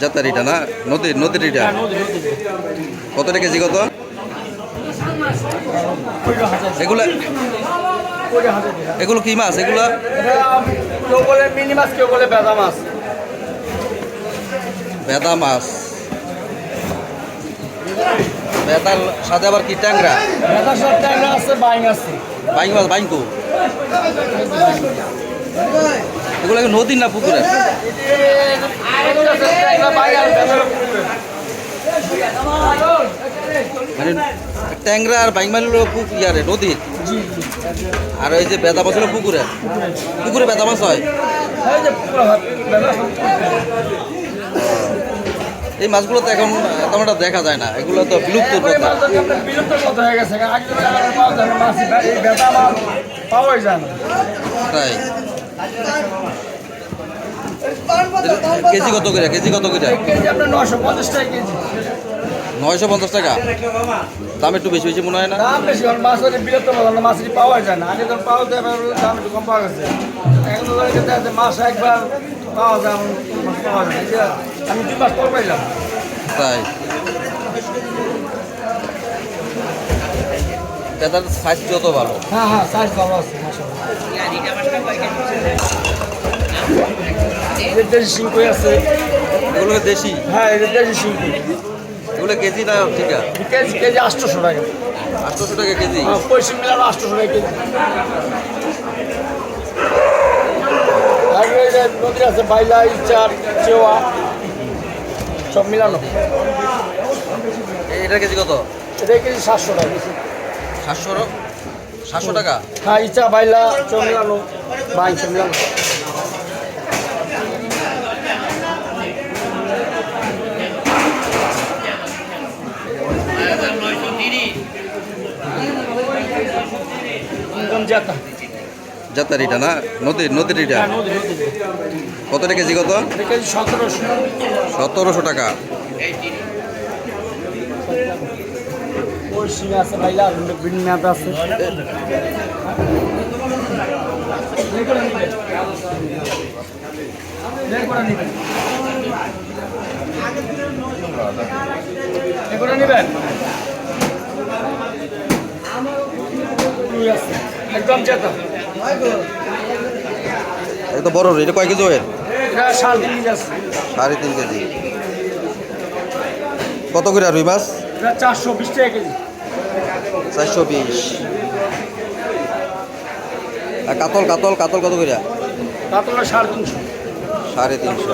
জাতারিটা না? নদীর নদীর এটা কত টাকা কেজি কত? এগুলো এগুলো কি মাছ? এগুলো কেউ বলে মিনি মাছ কেউ বলে বেদা মাছ। বেদা মাছ। বেদার সাথে আবার কি ট্যাংরা? ট্যাংরা আছে বাইং আছে। বাইং মাছ বাইঙ্কু এগুলো কি নদীর না পুকুরে ট্যাংরা বাইং আর বেদা মানে ট্যাংরা আর বাইং মাছ হলো পুক ইয়ারে নদীর আর ওই যে বেদা মাছ হলো পুকুরে? পুকুরে বেদা মাছ হয়? এই এই মাছগুলো তো এখন তেমন একটা দেখা যায় না। এগুলো তো বিলুপ্ত কথা এই তাই। কেজি কত করে? কেজি কত করে? আপনার পঞ্চাশ টাকা কেজি। নয়শো পঞ্চাশ টাকা? দাম একটু বেশি বেশি মনে হয় না? দাম বেশি কারণ মাছ হচ্ছে বিলুপ্ত কথা না পাওয়া যায় না। আগে তো পাওয়া যায় দাম একটু কম পাওয়া গেছে। এখন তো ধরে যেতে আছে মাছ একবার পাওয়া যায় মাছ পাওয়া যায় না। এই যে আমি দুই মাস পর পাইলাম। তাই? বেতার সাইজ যত ভালো। হ্যাঁ হ্যাঁ সাইজ ভালো আছে এদের দেশি শিঙ্কুই আছে? এগুলো দেশি। হ্যাঁ এদের দেশি শিঙ্কুই এগুলো কেজি না ঠিক? আছে কেজি কেজি আটশোশো টাকা। আটশোশো টাকা কেজি? পয়সা মিলানো আটশোশো টাকা কেজি। নদী আছে বাইলা ইচার চেওয়া সব মিলানো। এটা কেজি কত? এটা কেজি সাতশো টাকা। সাতশো সাতশো টাকা? হ্যাঁ ইচা বাইলা সব মিলানো বাইশ মিলানো। জাতা জাতারিটা না? নদীর নদীর এটা হ্যাঁ কত টাকা কেজি কত সতেরোশো। সতেরোশো টাকা। নেবেন আছে, একদম চেতা এটা বড় এটা কয় কেজি ওয়েট? সাড়ে তিন কেজি কত করে রুই মাছ? চারশো বিশ টাকা কেজি। চারশো বিশ। কাতল কাতল কাতল কত করে? সাড়ে তিনশো। সাড়ে তিনশো।